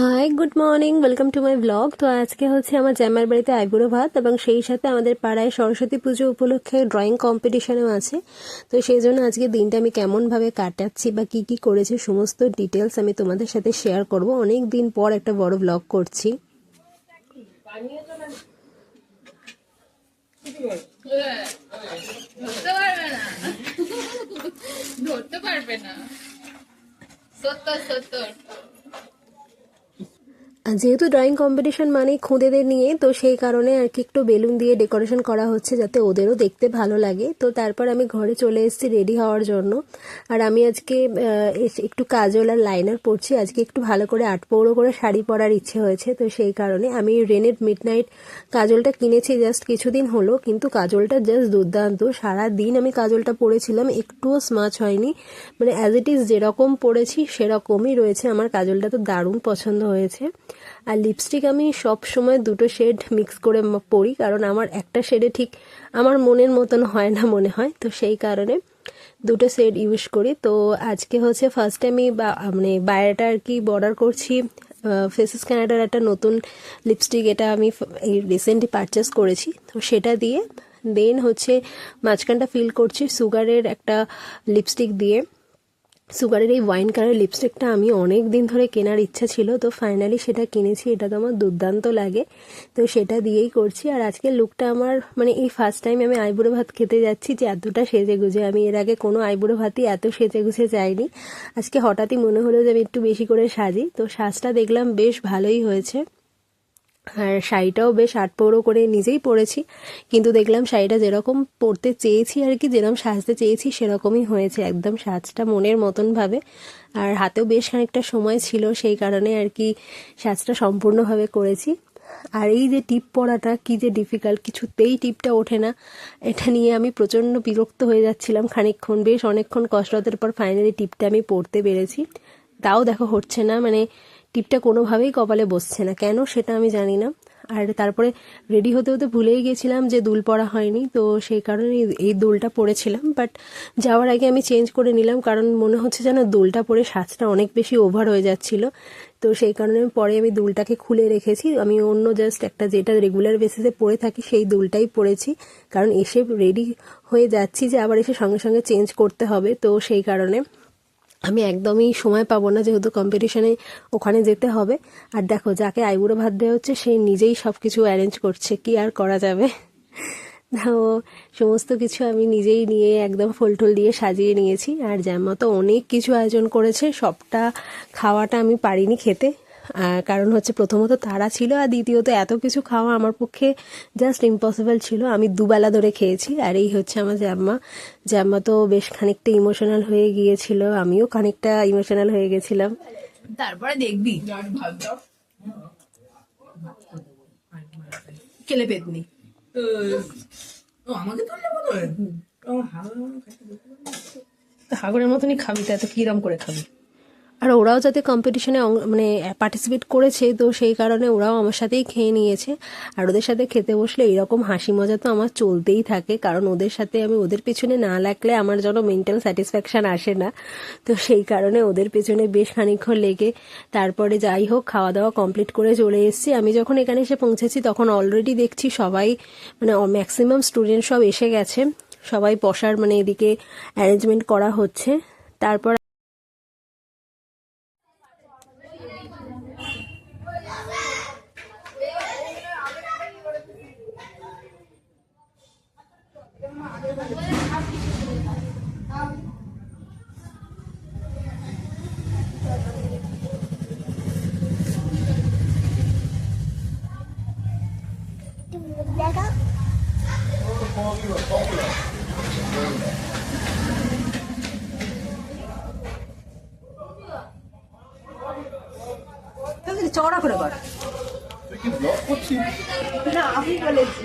Hi good morning welcome to my blog তো আজকে হচ্ছে আমার জ্যামার বাড়িতে আইবুড়ো ভাত এবং সেই সাথে আমাদের পাড়ায় সরস্বতী পুজো উপলক্ষে ড্রয়িং কম্পিটিশনও আছে। তো সেই জন্য আজকে দিনটা আমি কেমনভাবে কাটাচ্ছি বা কি কি করেছি সমস্ত ডিটেলস আমি তোমাদের সাথে শেয়ার করব। অনেক দিন পর একটা বড় ব্লগ করছি। সত্তর সত্তর। যেহেতু ড্রয়িং কম্পিটিশন মানেই খুঁদেদের নিয়ে, তো সেই কারণে আর কি একটু বেলুন দিয়ে ডেকোরেশন করা হচ্ছে যাতে ওদেরও দেখতে ভালো লাগে। তো তারপর আমি ঘরে চলে এসেছি রেডি হওয়ার জন্য। আর আমি আজকে একটু কাজল আর লাইনার পরছি। আজকে একটু ভালো করে আট পৌড়ো করে শাড়ি পরার ইচ্ছে হয়েছে, তো সেই কারণে আমি রেনের মিড নাইট কাজলটা কিনেছি জাস্ট কিছুদিন হলো, কিন্তু কাজলটা জাস্ট দুর্দান্ত। সারা দিন আমি কাজলটা পরেছিলাম, একটুও স্মাচ হয়নি। মানে অ্যাজ ইট ইজ যেরকম পরেছি, সেরকমই রয়েছে। আমার কাজলটা তো দারুণ পছন্দ হয়েছে। আর লিপস্টিক আমি সব সময় দুটো শেড মিক্স করে পরি, কারণ আমার একটা শেডে ঠিক আমার মনের মতন হয় না মনে হয়। তো সেই কারণে দুটো শেড ইউজ করি। তো আজকে হচ্ছে ফার্স্ট আমি বা- মানে বাইরেটা আর কি বর্ডার করছি। ফেসেস ক্যানাডার একটা নতুন লিপস্টিক এটা আমি এই রিসেন্টলি পারচেস করেছি। তো সেটা দিয়ে দেন হচ্ছে মাঝখানটা ফিল করছি সুগারের একটা লিপস্টিক দিয়ে। সুগারের এই ওয়াইন কালার লিপস্টিকটা আমি অনেক দিন ধরে কেনার ইচ্ছা ছিল, তো ফাইনালি সেটা কিনেছি, এটা তো আমার দুর্দান্ত লাগে। তো সেটা দিয়েই করছি। আর আজকের লুকটা আমার মানে এই ফার্স্ট টাইম আমি আইবুড়ো ভাত খেতে যাচ্ছি যে এতটা সেজে গুজে। আমি এর আগে কোনো আইবুড়ো ভাতই এত সেজে গুজে যাইনি আজকে হঠাৎই মনে হলো যে আমি একটু বেশি করে সাজি। তো সাজটা দেখলাম বেশ ভালোই হয়েছে। আর শাড়িটাও বেশ আট পৌড়ো করে নিজেই পরেছি, কিন্তু দেখলাম শাড়িটা যেরকম পরতে চেয়েছি আর কি, যেরকম সাজতে চেয়েছি সেরকমই হয়েছে, একদম সাজটা মনের মতন ভাবে। আর হাতেও বেশ খানিকটা সময় ছিল, সেই কারণে আর কি সাজটা সম্পূর্ণভাবে করেছি। আর এই যে টিপ পরাটা, কি যে ডিফিকাল্ট কিছুতেই টিপটা ওঠে না। এটা নিয়ে আমি প্রচণ্ড বিরক্ত হয়ে যাচ্ছিলাম খানিকক্ষণ, বেশ অনেকক্ষণ কসরতের পর ফাইনালি টিপটা আমি পরতে পেরেছি। তাও দেখো হচ্ছে না মানে টিপটা কোনোভাবেই কপালে বসছে না। কেন সেটা আমি জানি না। আর তারপরে রেডি হতে হতে ভুলেই গেছিলাম যে দুল পরা হয়নি, তো সেই কারণে এই- দুলটা পরেছিলাম। বাট যাওয়ার আগে আমি চেঞ্জ করে নিলাম, কারণ মনে হচ্ছে যেন দুলটা পরে সাজটা অনেক বেশি ওভার হয়ে যাচ্ছিল। তো সেই কারণে পরে আমি দুলটাকে খুলে রেখেছি। আমি অন্য জাস্ট একটা যেটা রেগুলার বেসিসে পরে থাকি, সেই দুলটাই পরেছি। কারণ এসে রেডি হয়ে যাচ্ছি যে আবার এসে সঙ্গে সঙ্গে চেঞ্জ করতে হবে। তো সেই কারণে আমি একদমই সময় পাবো না যেহেতু কম্পিটিশনে ওখানে যেতে হবে। আর দেখো, যাকে আইবুড়ো ভাত দেওয়া হচ্ছে, সে নিজেই সব কিছু অ্যারেঞ্জ করছে, কি আর করা যাবে? সমস্ত কিছু আমি নিজেই নিয়ে একদম ফুল টুল দিয়ে সাজিয়ে নিয়েছি। আর যেমন তো অনেক কিছু আয়োজন করেছে, সবটা খাওয়াটা আমি পারিনি খেতে। কারণ হচ্ছে প্রথমত তারা ছিল আর দ্বিতীয়ত এত কিছু খাওয়া আমার পক্ষে জাস্ট ইম্পসিবল ছিল আমি দুবেলা ধরে খেয়েছি আর এই হচ্ছে আমার জ্যাম্মা জ্যাম্মা তো বেশ খানিকটা ইমোশনাল হয়ে গিয়েছিল আমিও খানিকটা ইমোশনাল হয়ে গেছিলাম তারপরে দেখবি কেলে পেতনি ও আমাকে হাগরের মতনই খাবি তো এত কিরম করে খাবি আর ওরাও যাতে কম্পিটিশনে মানে পার্টিসিপেট করেছে, তো সেই কারণে ওরাও আমার সাথেই খেয়ে নিয়েছে। আর ওদের সাথে খেতে বসলে এরকম হাসি মজা তো আমার চলতেই থাকে, কারণ ওদের সাথে আমি ওদের পেছনে না লাগলে আমার যেন মেন্টাল স্যাটিসফ্যাকশন আসে না। তো সেই কারণে ওদের পেছনে বেশ খানিকক্ষণ লেগে তারপরে যাই হোক খাওয়া দাওয়া কমপ্লিট করে চলে এসেছি। আমি যখন এখানে এসে পৌঁছেছি, তখন অলরেডি দেখছি সবাই মানে ম্যাক্সিমাম স্টুডেন্ট সব এসে গেছে। সবাই বসার মানে এদিকে অ্যারেঞ্জমেন্ট করা হচ্ছে। তারপর চড়া করে কর তুই কি ব্লগ করছিস না আমি বলেছি।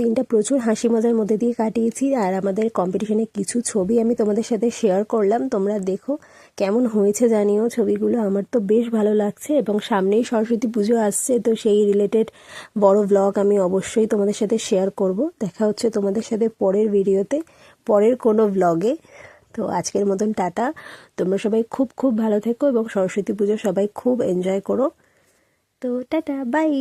দিনটা প্রচুর হাসি মজার মধ্যে দিয়ে কাটিয়েছি আর আমাদের কম্পিটিশনে কিছু ছবি আমি তোমাদের সাথে শেয়ার করলাম। তোমরা দেখো কেমন হয়েছে জানিও ছবিগুলো। আমার তো বেশ ভালো লাগছে এবং সামনেই সরস্বতী পুজো আসছে, তো সেই রিলেটেড বড় ব্লগ আমি অবশ্যই তোমাদের সাথে শেয়ার করব। দেখা হচ্ছে তোমাদের সাথে পরের ভিডিওতে পরের কোনো ব্লগে তো আজকের মতন টাটা। তোমরা সবাই খুব খুব ভালো থেকো এবং সরস্বতী পুজো সবাই খুব এনজয় করো। তো টাটা বাই